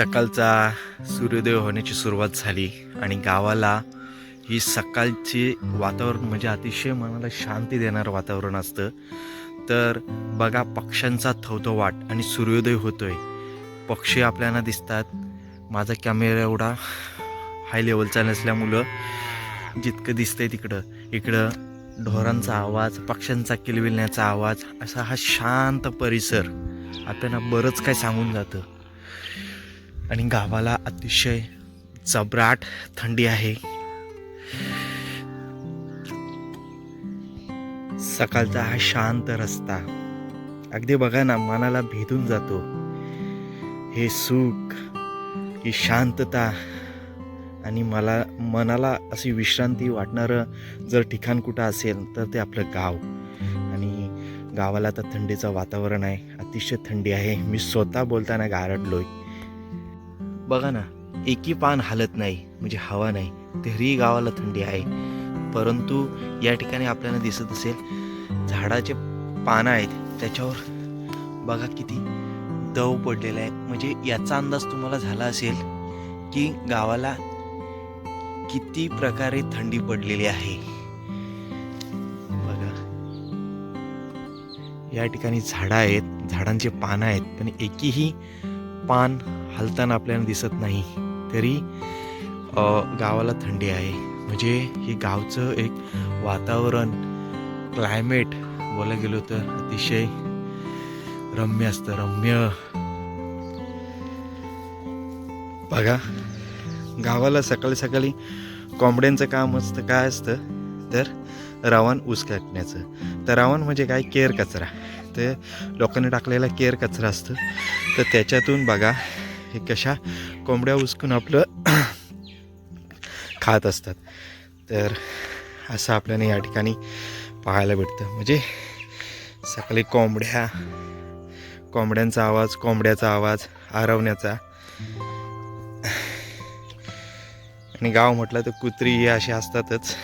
सकाळचा सूर्योदय होण्याची सुरुवात झाली आणि गावाला ही सकाळची वातावरण म्हणजे अतिशय मनाला शांती देणारं वातावरण असतं. तर बघा पक्ष्यांचा थवथवाट आणि सूर्योदय होतोय. पक्षी आपल्याला दिसतात. माझा कॅमेरा एवढा हाय लेवलचा नसल्यामुळं जितकं दिसतंय तिकडं. इकडं ढोरांचा आवाज पक्ष्यांचा किलविलण्याचा आवाज असा हा शांत परिसर. आपल्याला बरंच काय सांगून जातं. आणि गावाला अतिशय जबराट थंडी आहे. सकाळचा हा शांत रस्ता. अगदी बघा ना मनाला भेदून जातो. हे सुख ही शांतता आणि मला मनाला अशी विश्रांती वाटणारं जर ठिकाण कुठं असेल तर ते आपलं गाव. आणि गावाला आता थंडीचं वातावरण आहे. अतिशय थंडी आहे. मी स्वतः बोलताना गारडलोय बघा ना एकी पान हालत नाही म्हणजे हवा नाही तरीही गावाला थंडी आहे. परंतु या ठिकाणी आपल्याला दिसत असेल झाडाचे पानं आहेत त्याच्यावर बघा किती दव पडलेला आहे. म्हणजे याचा अंदाज तुम्हाला झाला असेल की गावाला किती प्रकारे थंडी पडलेली आहे. बघा. या ठिकाणी झाडं आहेत झाडांचे पानं आहेत पण एकीही पान हलताना आपल्याला दिसत नाही तरी गावाला थंडी आहे. म्हणजे हे गावचं एक वातावरण क्लायमेट बोलायला गेलो तर अतिशय रम्य असतं रम्य. बघा गावाला सकाळी सकाळी कोंबड्यांचं काम असतं काय असतं? तर रावण ऊस काटण्याचं. तर रावण म्हणजे काय? केर कचरा. ते लोकांनी टाकलेला केअर कचरा असतं. तर त्याच्यातून बघा हे कशा कोंबड्या उचकून आपलं खात असतात. तर असं आपल्याला या ठिकाणी पाहायला भेटतं. म्हणजे सकाळी कोंबड्या कोंबड्यांचा आवाज कोंबड्याचा आवाज आरवण्याचा. आणि गाव म्हटलं तर कुत्री असे असतातच.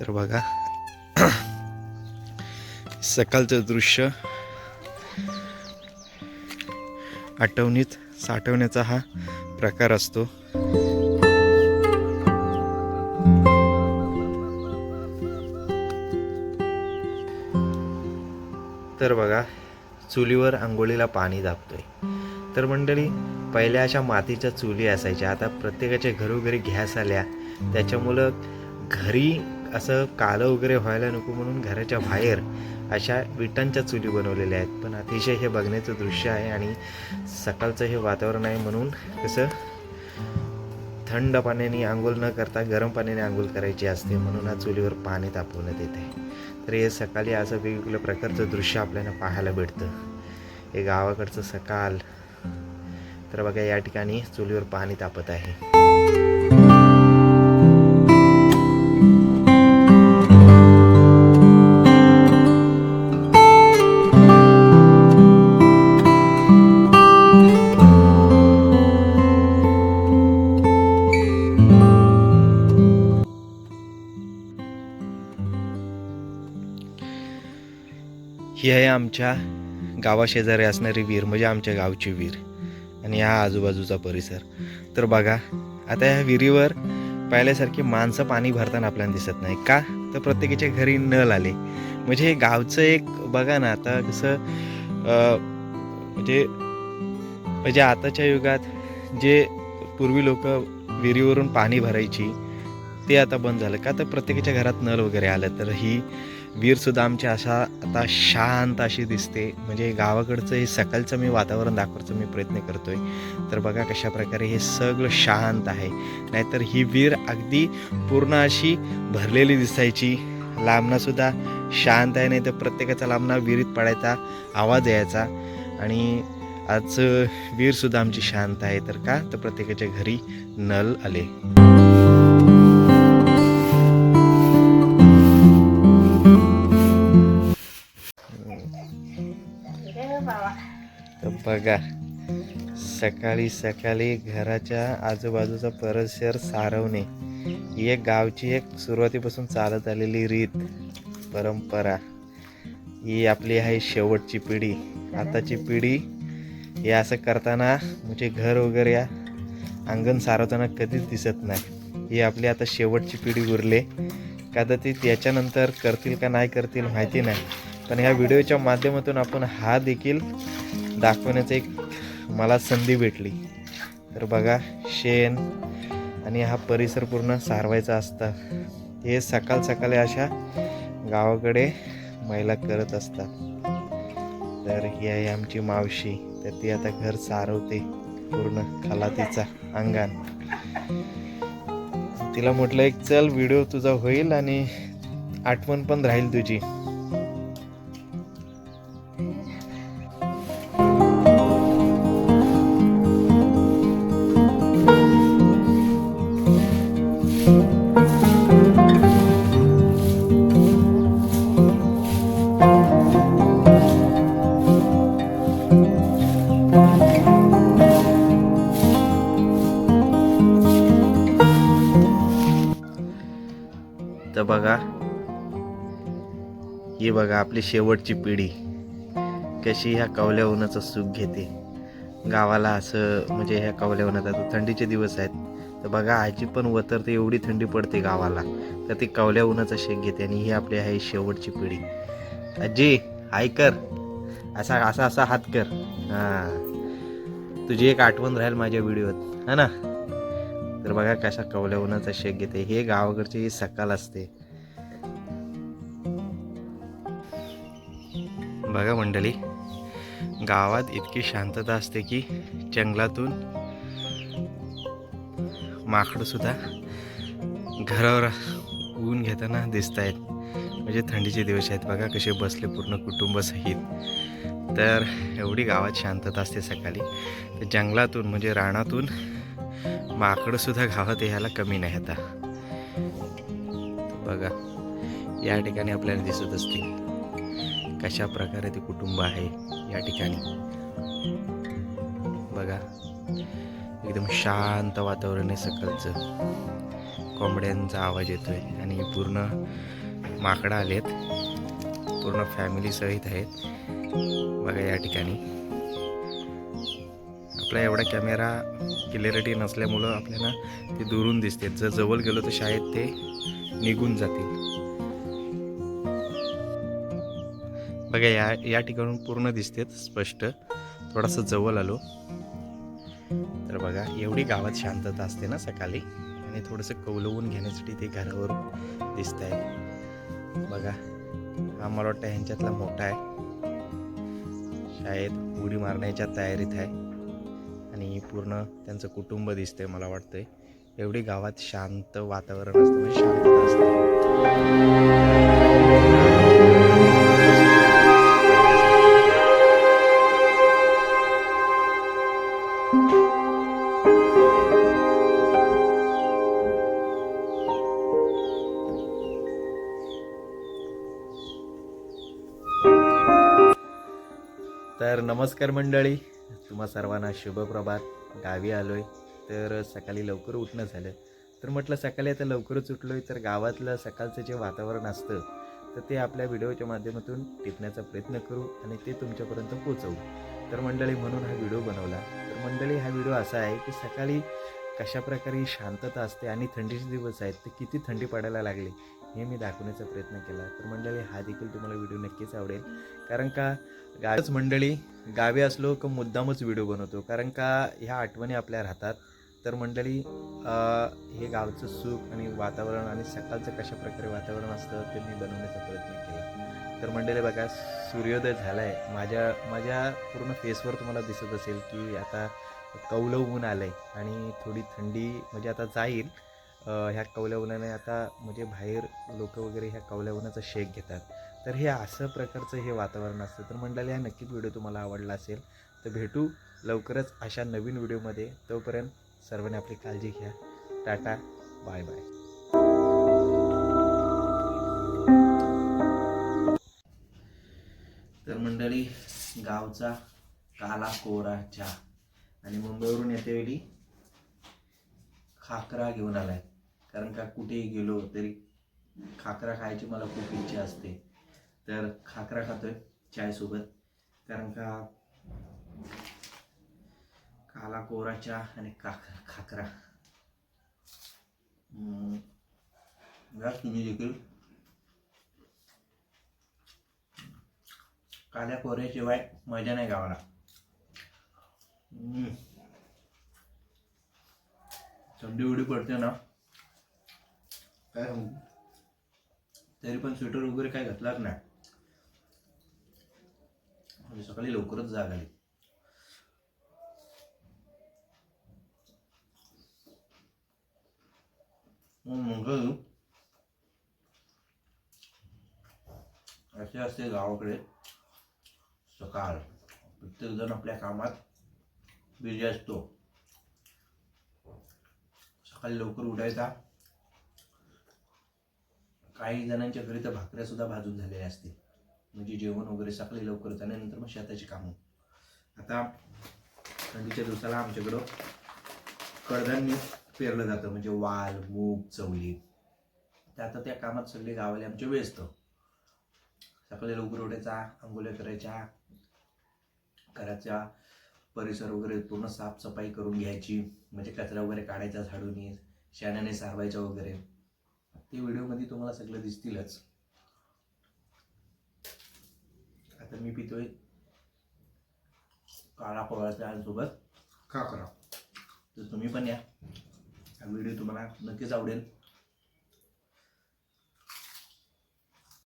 तर बघा. सकाळचं दृश्य. आठवणीत साठवण्याचा हा प्रकार असतो. तर बघा चुलीवर आंघोळीला पाणी दाबतोय. तर मंडळी पहिल्या अशा मातीच्या चुली असायच्या. आता प्रत्येकाच्या घरोघरी गॅस आल्या. त्याच्यामुळं घरी असं कालं वगैरे व्हायला नको म्हणून घराच्या बाहेर अशा विटांच्या चुली बनवलेल्या आहेत. पण अतिशय हे बघण्याचं दृश्य आहे आणि सकाळचं हे वातावरण आहे म्हणून कसं थंड पाण्याने आंघोळ न करता गरम पाण्याने आंघोळ करायची असते म्हणून हा चुलीवर पाणी तापवण्यात येते. तर हे सकाळी असं वेगवेगळ्या प्रकारचं दृश्य आपल्याला पाहायला भेटतं. हे गावाकडचं सकाळ. तर बघा या ठिकाणी चुलीवर पाणी तापत आहे. ही आहे आमच्या गावाशेजारी असणारी विहीर म्हणजे आमच्या गावची विहीर आणि हा आजूबाजूचा परिसर. तर बघा आता ह्या विहिरीवर पाहिल्यासारखी माणसं पाणी भरताना आपल्याला दिसत नाही. का? तर प्रत्येकाच्या घरी नळ आले. म्हणजे हे गावचं एक बघा ना आता कसं म्हणजे म्हणजे आताच्या युगात जे पूर्वी लोक विहिरीवरून पाणी भरायची ते आता बंद झालं. का? तर प्रत्येकाच्या घरात नळ वगैरे आलं. तर ही विहीरसुद्धा आमची अशा आता शांत अशी दिसते. म्हणजे गावाकडचं हे सकाळचं मी वातावरण दाखवायचं मी प्रयत्न करतोय. तर बघा कशा प्रकारे हे सगळं शांत आहे. नाहीतर ही विहीर अगदी पूर्ण अशी भरलेली दिसायची. लांबणासुद्धा शांत आहे नाही तर प्रत्येकाचा लांबना विहिरीत पडायचा आवाज यायचा. आणि आज विहीरसुद्धा आमची शांत आहे. तर का? तर प्रत्येकाच्या घरी नल आले. तर बघा सकाळी सकाळी घराच्या आजूबाजूचा परिसर सारवणे ही एक गावची एक सुरुवातीपासून चालत आलेली रीत परंपरा. ही आपली आहे शेवटची पिढी. आताची पिढी हे असं करताना म्हणजे घर वगैरे या अंगण सारवताना कधीच दिसत नाही. ही आपली आता शेवटची पिढी उरले. का तर ती त्याच्यानंतर करतील का नाही करतील माहिती नाही. पण ह्या व्हिडिओच्या माध्यमातून आपण हा देखील दाखवण्याचं एक मला संधी भेटली. तर बघा शेण आणि हा परिसर पूर्ण सारवायचा असता. हे सकाळ सकाळी अशा गावाकडे महिला करत असतात. तर ही आहे आमची मावशी. तर ती आता घर सारवते पूर्ण खलातीचा अंगण तिला म्हटलं एक चल व्हिडिओ तुझा होईल आणि आठवण पण राहील तुझी. तर बघा ही बघा आपली शेवटची पिढी. कशी ह्या कावल्या उन्हाचं सुख घेते. गावाला असं म्हणजे ह्या कावल्या उन्हात आता थंडीचे दिवस आहेत. तर बघा आजी पण वतरते एवढी थंडी पडते गावाला. तर ती कवल्या उन्हाचा शेक घेते आणि ही आपली आहे शेवटची पिढी. आजी हाय कर. असा असा असा हात कर. हां. तुझी एक आठवण राहील माझ्या व्हिडिओत. हा ना? तर बघा कशा कवल्या उन्हाचा शेक घेते. हे गावाकडची ही सकाळ असते. बघा मंडळी गावात इतकी शांतता असते की जंगलातून माकडंसुद्धा घरावर ऊन घेताना दिसत आहेत म्हणजे थंडीचे दिवस आहेत बघा कसे बसले पूर्ण कुटुंबासहित तर एवढी गावात शांतता असते सकाळी. तर जंगलातून म्हणजे रानातून माकडंसुद्धा गावात यायला कमी नाही आता. बघा या ठिकाणी आपल्याला दिसत असतील. कशा प्रकारे ते कुटुंब आहे या ठिकाणी. बघा एकदम शांत वातावरण आहे सकाळचं. कोंबड्यांचा आवाज येतोय आणि पूर्ण माकडं आलेत. पूर्ण फॅमिली सहित आहेत. बघा या ठिकाणी. आपला एवढा कॅमेरा क्लिअरिटी नसल्यामुळं आपल्याला ते दुरून दिसते जर जवळ गेलो तर शाळेत ते निघून जातील. बघा या या ठिकाणून पूर्ण दिसतेत स्पष्ट. थोडासा जवळ आलो. तर बघा एवढी गावात शांतता असते ना सकाळी. आणि थोडंसं कौलवून घेण्यासाठी ते घरावर दिसत आहे बघा हा मला वाटतं ह्यांच्यातला मोठा आहे. शाळेत उडी मारण्याच्या तयारीत आहे. आणि पूर्ण त्यांचं कुटुंब दिसतंय मला वाटतंय. एवढी गावात शांत वातावरण असतं म्हणजे शांतता असते. नमस्कार मंडळी. तुम्हा सर्वांना शुभप्रभात गावी आलो आहे तर सकाळी लवकर उठणं झालं. तर म्हटलं सकाळी आता लवकरच उठलो आहे तर गावातलं सकाळचं जे वातावरण असतं तर ते आपल्या व्हिडिओच्या माध्यमातून टिपण्याचा प्रयत्न करू आणि ते तुमच्यापर्यंत पोचवू तर मंडळी म्हणून हा व्हिडिओ बनवला. तर मंडळी हा व्हिडिओ असा आहे की सकाळी कशा प्रकारे शांतता असते आणि थंडीचे दिवस आहेत तर किती थंडी पडायला लागली हे मी दाखवण्याचा प्रयत्न केला. तर मंडळी हा देखील तुम्हाला व्हिडिओ नक्कीच आवडेल. कारण का गावच मंडळी गावी असलो का मुद्दामच व्हिडिओ बनवतो. कारण का ह्या आठवणी आपल्या राहतात. तर मंडळी हे गावचं सुख आणि वातावरण आणि सकाळचं कशा प्रकारे वातावरण असतं ते मी बनवण्याचा प्रयत्न केला. तर मंडळी बघा सूर्योदय झाला आहे माझ्या माझ्या पूर्ण फेसवर तुम्हाला दिसत असेल की आता कवलं ऊन आलं आहे आणि थोडी थंडी म्हणजे आता जाईल. ह्या कवल्या उन्हाने आता म्हणजे बाहेर लोक वगैरे ह्या कवल्या उन्हाचा शेक घेतात. तर हे असं प्रकारचं हे वातावरण असतं. तर मंडळी हा नक्कीच व्हिडिओ तुम्हाला आवडला असेल तर भेटू लवकरच अशा नवीन व्हिडिओमध्ये. तोपर्यंत सर्वांनी आपली काळजी घ्या. Tata bye bye. तर मंडळी गावचा काला कोरा चहा आणि मुंबईवरून येते वेळी खाकरा घेऊन आलाय. कारण का कुठेही गेलो तरी खाकरा खायची मला खूप इच्छा असते. तर खाकरा खातोय चायसोबत कारण का काला कोरा चहा आणि काक खाकरा. हम्म. तुम्ही देखील. काल्या कोऱ्याशिवाय मजा नाही गावाला. थंडी उडी पडते ना. काय तरी पण स्वेटर वगैरे काय घातलाच नाही. म्हणजे सकाळी लवकरच जाग आली. मग असे असते गावाकडे. सकाळ. प्रत्येक जण आपल्या कामात बिझी असतो. सकाळी लवकर उठायचा. काही जणांच्या घरी तर भाकऱ्या सुद्धा भाजून झालेल्या असतील. म्हणजे जेवण वगैरे सकाळी लवकर झाल्यानंतर मग शेताची कामं. आता थंडीच्या दिवसाला आमच्याकडं कडधान्य पेरलं जातं म्हणजे वाल मूग चवली तर आता त्या कामात सगळे गावाले आमचे व्यस्त. सकाळी लवकर उठायचा आंघोळ्या करायच्या घराच्या परिसर वगैरे पूर्ण साफसफाई करून घ्यायची म्हणजे कचरा वगैरे काढायचा झाडून शेणाने सारवायचा वगैरे. ते व्हिडिओमध्ये तुम्हाला सगळं दिसतीलच. आता मी पितोय काळा कोळ्याच्या सोबत का करा तर तुम्ही पण या. हा व्हिडिओ तुम्हाला नक्कीच आवडेल.